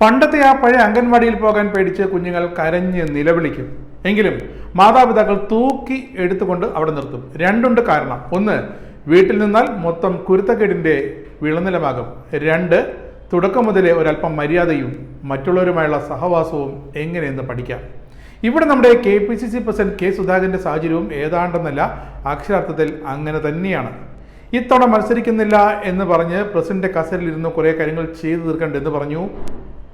പണ്ടത്തെ ആ പഴയ അംഗൻവാടിയിൽ പോകാൻ പേടിച്ച് കുഞ്ഞുങ്ങൾ കരഞ്ഞ് നിലവിളിക്കും. എങ്കിലും മാതാപിതാക്കൾ തൂക്കി എടുത്തുകൊണ്ട് അവിടെ നിർത്തും. രണ്ടുണ്ട് കാരണം. ഒന്ന് വീട്ടിൽ നിന്നാൽ മൊത്തം കുരുത്തക്കേടിന്റെ വിളനിലമാകും. രണ്ട് തുടക്കം മുതലേ ഒരല്പം മര്യാദയും മറ്റുള്ളവരുമായുള്ള സഹവാസവും എങ്ങനെയെന്ന് പഠിക്കാം. ഇവിടെ നമ്മുടെ K P C C president K സുധാകരന്റെ സാഹചര്യവും ഏതാണ്ടെന്നല്ല അക്ഷരാർത്ഥത്തിൽ അങ്ങനെ തന്നെയാണ്. ഇത്തവണ മത്സരിക്കുന്നില്ല എന്ന് പറഞ്ഞ് പ്രസിഡന്റ് കസേരയിലിരുന്ന് കുറേ കാര്യങ്ങൾ ചെയ്തു തീർക്കേണ്ടതെന്ന് പറഞ്ഞു.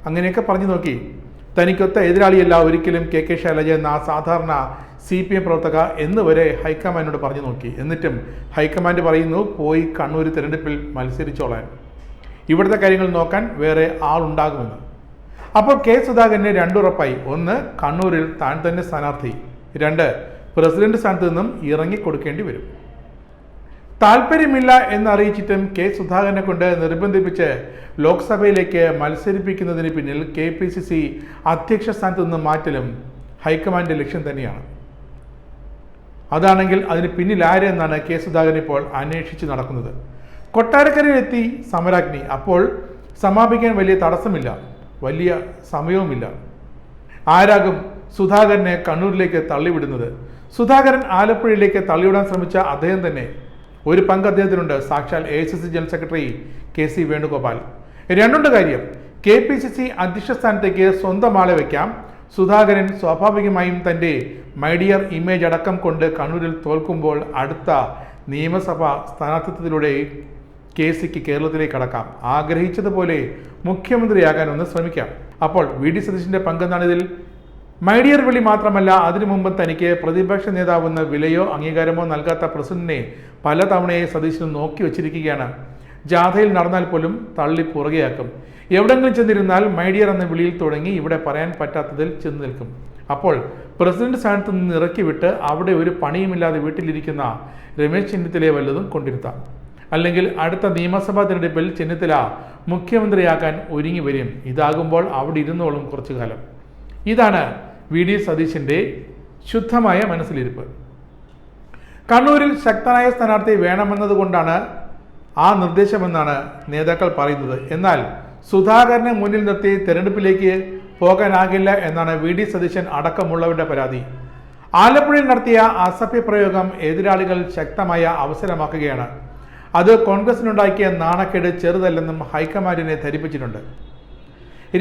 അങ്ങനെയൊക്കെ പറഞ്ഞു നോക്കി. തനിക്കൊത്ത എതിരാളിയല്ല ഒരിക്കലും കെ കെ ശൈലജ എന്ന ആ സാധാരണ സി പി എം പ്രവർത്തക എന്ന് വരെ ഹൈക്കമാൻഡിനോട് പറഞ്ഞു നോക്കി. എന്നിട്ടും ഹൈക്കമാൻഡ് പറയുന്നു പോയി കണ്ണൂർ തിരഞ്ഞെടുപ്പിൽ മത്സരിച്ചോളാൻ. ഇവിടുത്തെ കാര്യങ്ങൾ നോക്കാൻ വേറെ ആളുണ്ടാകുമെന്ന്. അപ്പോൾ കെ സുധാകരന് രണ്ടുറപ്പായി. ഒന്ന് കണ്ണൂരിൽ താൻ തന്നെ സ്ഥാനാർത്ഥി. രണ്ട് പ്രസിഡന്റ് സ്ഥാനത്ത് നിന്നും ഇറങ്ങിക്കൊടുക്കേണ്ടി വരും. താല്പര്യമില്ല എന്നറിയിച്ചിട്ടും കെ സുധാകരനെ കൊണ്ട് നിർബന്ധിപ്പിച്ച് ലോക്സഭയിലേക്ക് മത്സരിപ്പിക്കുന്നതിന് പിന്നിൽ കെ പി സി സി അധ്യക്ഷ സ്ഥാനത്ത് നിന്ന് മാറ്റലും ഹൈക്കമാൻഡ് ലക്ഷ്യം തന്നെയാണ്. അതാണെങ്കിൽ അതിന് എന്നാണ് കെ സുധാകരൻ ഇപ്പോൾ അന്വേഷിച്ച് നടക്കുന്നത്. കൊട്ടാരക്കരയിലെത്തി സമരാഗ്നി. അപ്പോൾ സമാപിക്കാൻ വലിയ തടസ്സമില്ല. വലിയ സമയവുമില്ല. ആരാകും സുധാകരനെ കണ്ണൂരിലേക്ക് തള്ളിവിടുന്നത്? സുധാകരൻ ആലപ്പുഴയിലേക്ക് തള്ളിവിടാൻ ശ്രമിച്ച അദ്ദേഹം തന്നെ ഒരു പങ്ക് അദ്ദേഹത്തിനുണ്ട്. സാക്ഷാൽ A C C general secretary K C Venugopal. രണ്ടുണ്ട് കാര്യം. കെ പി സി സി അധ്യക്ഷ സ്ഥാനത്തേക്ക് സ്വന്തം ആളെ വയ്ക്കാം സുധാകരൻ സ്വാഭാവികമായും തന്റെ മൈഡിയർ ഇമേജ് അടക്കം കൊണ്ട് കണ്ണൂരിൽ തോൽക്കുമ്പോൾ അടുത്ത നിയമസഭാ സ്ഥാനാർത്ഥിത്വത്തിലൂടെ കെ സിക്ക് കേരളത്തിലേക്ക് കടക്കാം. ആഗ്രഹിച്ചതുപോലെ മുഖ്യമന്ത്രിയാകാൻ ഒന്ന് ശ്രമിക്കാം. അപ്പോൾ വി ഡി സതീശിന്റെ പങ്കെന്നാണിതിൽ മൈഡിയർ വിളി മാത്രമല്ല അതിനു മുമ്പ് തനിക്ക് പ്രതിപക്ഷ നേതാവെന്ന വിലയോ അംഗീകാരമോ നൽകാത്ത പ്രസിഡന്റിനെ പലതവണയെ സതീശൻ നോക്കി വച്ചിരിക്കുകയാണ്. ജാഥയിൽ നടന്നാൽ പോലും തള്ളി പുറകെയാക്കും. എവിടെങ്കിലും ചെന്നിരുന്നാൽ മൈഡിയർ എന്ന വിളിയിൽ തുടങ്ങി ഇവിടെ പറയാൻ പറ്റാത്തതിൽ ചെന്ന് നിൽക്കും. അപ്പോൾ പ്രസിഡന്റ് സ്ഥാനത്ത് നിന്ന് ഇറക്കി വിട്ട് അവിടെ ഒരു പണിയുമില്ലാതെ വീട്ടിലിരിക്കുന്ന രമേശ് ചെന്നിത്തലയെ വല്ലതും കൊണ്ടിരുത്താം. അല്ലെങ്കിൽ അടുത്ത നിയമസഭാ തിരഞ്ഞെടുപ്പിൽ ചെന്നിത്തല മുഖ്യമന്ത്രിയാക്കാൻ ഒരുങ്ങി വരും. ഇതാകുമ്പോൾ അവിടെ ഇരുന്നോളും കുറച്ചു കാലം ഇതാണ് വി ഡി സതീശിന്റെ ശുദ്ധമായ മനസ്സിലിരിപ്പ്. കണ്ണൂരിൽ ശക്തനായ സ്ഥാനാർത്ഥി വേണമെന്നതുകൊണ്ടാണ് ആ നിർദ്ദേശമെന്നാണ് നേതാക്കൾ പറയുന്നത്. എന്നാൽ സുധാകരനെ മുന്നിൽ നിർത്തി തെരഞ്ഞെടുപ്പിലേക്ക് പോകാനാകില്ല എന്നാണ് വി ഡി സതീശൻ അടക്കമുള്ളവരുടെ പരാതി. ആലപ്പുഴയിൽ നടത്തിയ അസഭ്യ പ്രയോഗം എതിരാളികൾ ശക്തമായ അവസരമാക്കുകയാണ്. അത് കോൺഗ്രസിനുണ്ടാക്കിയ നാണക്കേട് ചെറുതല്ലെന്നും ഹൈക്കമാൻഡിനെ ധരിപ്പിച്ചിട്ടുണ്ട്.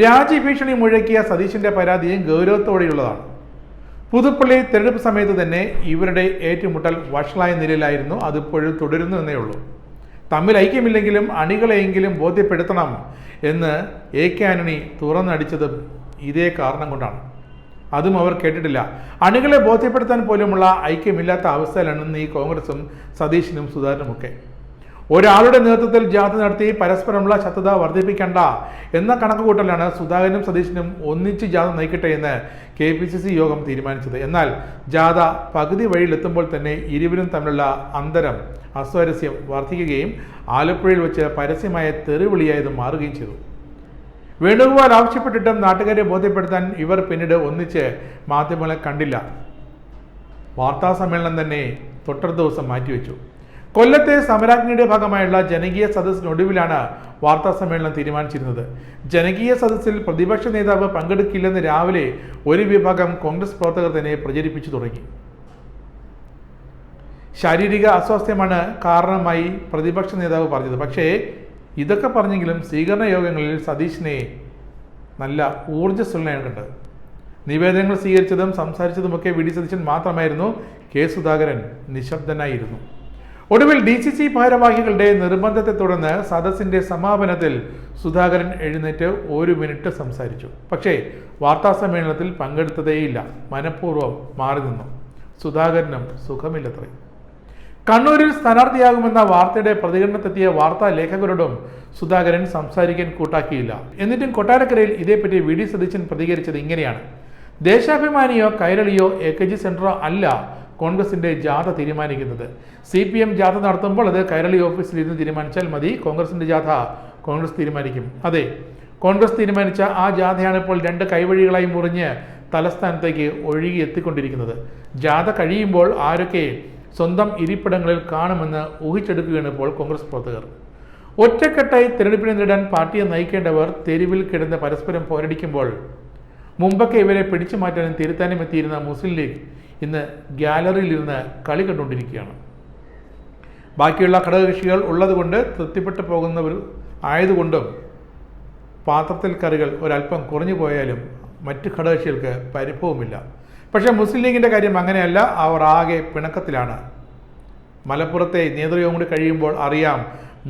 രാജ്യഭീഷണി മുഴക്കിയ സതീശിന്റെ പരാതിയും ഗൗരവത്തോടെയുള്ളതാണ്. പുതുപ്പള്ളി തെരഞ്ഞെടുപ്പ് സമയത്ത് തന്നെ ഇവരുടെ ഏറ്റുമുട്ടൽ വഷളായ നിലയിലായിരുന്നു. അതിപ്പോഴും തുടരുന്നു എന്നേ ഉള്ളൂ. തമ്മിൽ ഐക്യമില്ലെങ്കിലും അണികളെയെങ്കിലും ബോധ്യപ്പെടുത്തണം എന്ന് എ കെ ആന്റണി തുറന്നടിച്ചതും ഇതേ കാരണം കൊണ്ടാണ്. അതും അവർ കേട്ടിട്ടില്ല. അണികളെ ബോധ്യപ്പെടുത്താൻ പോലുമുള്ള ഐക്യമില്ലാത്ത അവസ്ഥയിലാണ് ഈ കോൺഗ്രസും സതീശനും സുധാകരനുമൊക്കെ. ഒരാളുടെ നേതൃത്വത്തിൽ ജാഥ നടത്തി പരസ്പരമുള്ള ശത്രുത വർദ്ധിപ്പിക്കേണ്ട എന്ന കണക്കുകൂട്ടലാണ് സുധാകരനും സതീശനും ഒന്നിച്ച് ജാഥ നയിക്കട്ടെ എന്ന് കെ പി സി സി യോഗം തീരുമാനിച്ചത്. എന്നാൽ ജാഥ പകുതി വഴിയിലെത്തുമ്പോൾ തന്നെ ഇരുവരും തമ്മിലുള്ള അന്തരം അസ്വാരസ്യം വർദ്ധിക്കുകയും ആലപ്പുഴയിൽ വെച്ച് പരസ്യമായ തെറിവിളിയായത് മാറുകയും ചെയ്തു. വേണുഗോപാൽ ആവശ്യപ്പെട്ടിട്ടും നാട്ടുകാരെ ബോധ്യപ്പെടുത്താൻ ഇവർ പിന്നീട് ഒന്നിച്ച് മാധ്യമങ്ങളെ കണ്ടില്ല. വാർത്താ സമ്മേളനം തന്നെ തൊട്ടടുത്ത ദിവസം മാറ്റിവെച്ചു. കൊല്ലത്തെ സമരാജ്ഞയുടെ ഭാഗമായുള്ള ജനകീയ സദസ്സിനൊടുവിലാണ് വാർത്താ സമ്മേളനം തീരുമാനിച്ചിരുന്നത്. ജനകീയ സദസ്സിൽ പ്രതിപക്ഷ നേതാവ് പങ്കെടുക്കില്ലെന്ന് രാവിലെ ഒരു വിഭാഗം കോൺഗ്രസ് പ്രവർത്തകർ തന്നെ പ്രചരിപ്പിച്ചു തുടങ്ങി. ശാരീരിക അസ്വാസ്ഥ്യമാണ് കാരണമായി പ്രതിപക്ഷ നേതാവ് പറഞ്ഞത്. പക്ഷേ ഇതൊക്കെ പറഞ്ഞെങ്കിലും സ്വീകരണ യോഗങ്ങളിൽ സതീഷിനെ നല്ല ഊർജസ്വലനാണ് കണ്ടത്. നിവേദനങ്ങൾ സ്വീകരിച്ചതും സംസാരിച്ചതുമൊക്കെ വി ഡി സതീശൻ മാത്രമായിരുന്നു. കെ സുധാകരൻ നിശബ്ദനായിരുന്നു. ഒടുവിൽ ഡി സി സി ഭാരവാഹികളുടെ നിർബന്ധത്തെ തുടർന്ന് സദസ്സിന്റെ സമാപനത്തിൽ സുധാകരൻ എഴുന്നേറ്റ് ഒരു മിനിറ്റ് സംസാരിച്ചു. പക്ഷേ വാർത്താ സമ്മേളനത്തിൽ പങ്കെടുത്തതേയില്ല. മനഃപൂർവം മാറി നിന്നു. സുധാകരനും സുഖമില്ലത്രേ. കണ്ണൂരിൽ സ്ഥാനാർത്ഥിയാകുമെന്ന വാർത്തയുടെ പ്രതികരണത്തെത്തിയ വാർത്താ ലേഖകരോടും സുധാകരൻ സംസാരിക്കാൻ കൂട്ടാക്കിയില്ല. എന്നിട്ടും കൊട്ടാരക്കരയിൽ ഇതേപ്പറ്റി വി ഡി സതീശൻ പ്രതികരിച്ചത് ഇങ്ങനെയാണ്. ദേശാഭിമാനിയോ കൈരളിയോ എ കെ ജി സെന്ററോ അല്ല കോൺഗ്രസിന്റെ ജാഥ തീരുമാനിക്കുന്നത്. സി പി എം ജാഥ നടത്തുമ്പോൾ അത് കൈരളി ഓഫീസിൽ ഇരുന്ന് തീരുമാനിച്ചാൽ മതി. കോൺഗ്രസിന്റെ ജാഥ കോൺഗ്രസ് തീരുമാനിക്കും. അതെ കോൺഗ്രസ് തീരുമാനിച്ച ആ ജാഥയാണ് ഇപ്പോൾ രണ്ട് കൈവഴികളായി മുറിഞ്ഞ് തലസ്ഥാനത്തേക്ക് ഒഴുകി എത്തിക്കൊണ്ടിരിക്കുന്നത്. ജാഥ കഴിയുമ്പോൾ ആരൊക്കെ സ്വന്തം ഇരിപ്പിടങ്ങളിൽ കാണുമെന്ന് ഊഹിച്ചെടുക്കുകയാണ് ഇപ്പോൾ കോൺഗ്രസ് പ്രവർത്തകർ. ഒറ്റക്കെട്ടായി തിരഞ്ഞെടുപ്പിനെ നേടാൻ പാർട്ടിയെ നയിക്കേണ്ടവർ തെരുവിൽ കിടന്ന് പരസ്പരം പോരടിക്കുമ്പോൾ മുമ്പൊക്കെ ഇവരെ പിടിച്ചു മാറ്റാനും തിരുത്താനും എത്തിയിരുന്ന മുസ്ലിം ലീഗ് ഇന്ന് ഗ്യാലറിയിലിരുന്ന് കളി കണ്ടുകൊണ്ടിരിക്കുകയാണ്. ബാക്കിയുള്ള ഘടകകക്ഷികൾ ഉള്ളതുകൊണ്ട് തൃപ്തിപ്പെട്ടു പോകുന്നവർ ആയതുകൊണ്ടും പാത്രത്തിൽ കറികൾ ഒരല്പം കുറഞ്ഞു പോയാലും മറ്റ് ഘടകകക്ഷികൾക്ക് പരിഭവമില്ല പക്ഷേ മുസ്ലിം ലീഗിന്റെ കാര്യം അങ്ങനെയല്ല അവർ ആകെ പിണക്കത്തിലാണ്. മലപ്പുറത്തെ നേതൃയോഗം കൂടി കഴിയുമ്പോൾ അറിയാം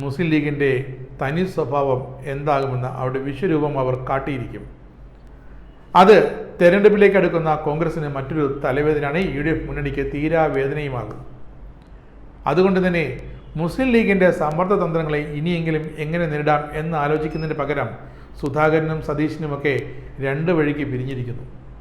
മുസ്ലിം ലീഗിന്റെ തനി സ്വഭാവം എന്താകുമെന്ന് അവരുടെ വിശ്വരൂപം അവർ കാട്ടിയിരിക്കും. അത് തെരഞ്ഞെടുപ്പിലേക്ക് അടുക്കുന്ന കോൺഗ്രസിന് മറ്റൊരു തലവേദനയാണ് യു ഡി എഫ് മുന്നണിക്ക് തീരാ വേദനയുമാകും. അതുകൊണ്ട് തന്നെ മുസ്ലിം ലീഗിന്റെ സമ്മർദ്ദ തന്ത്രങ്ങളെ ഇനിയെങ്കിലും എങ്ങനെ നേരിടാം എന്ന് ആലോചിക്കുന്നതിന് പകരം സുധാകരനും സതീശനുമൊക്കെ രണ്ട് വഴിക്ക് പിരിഞ്ഞിരിക്കുന്നു.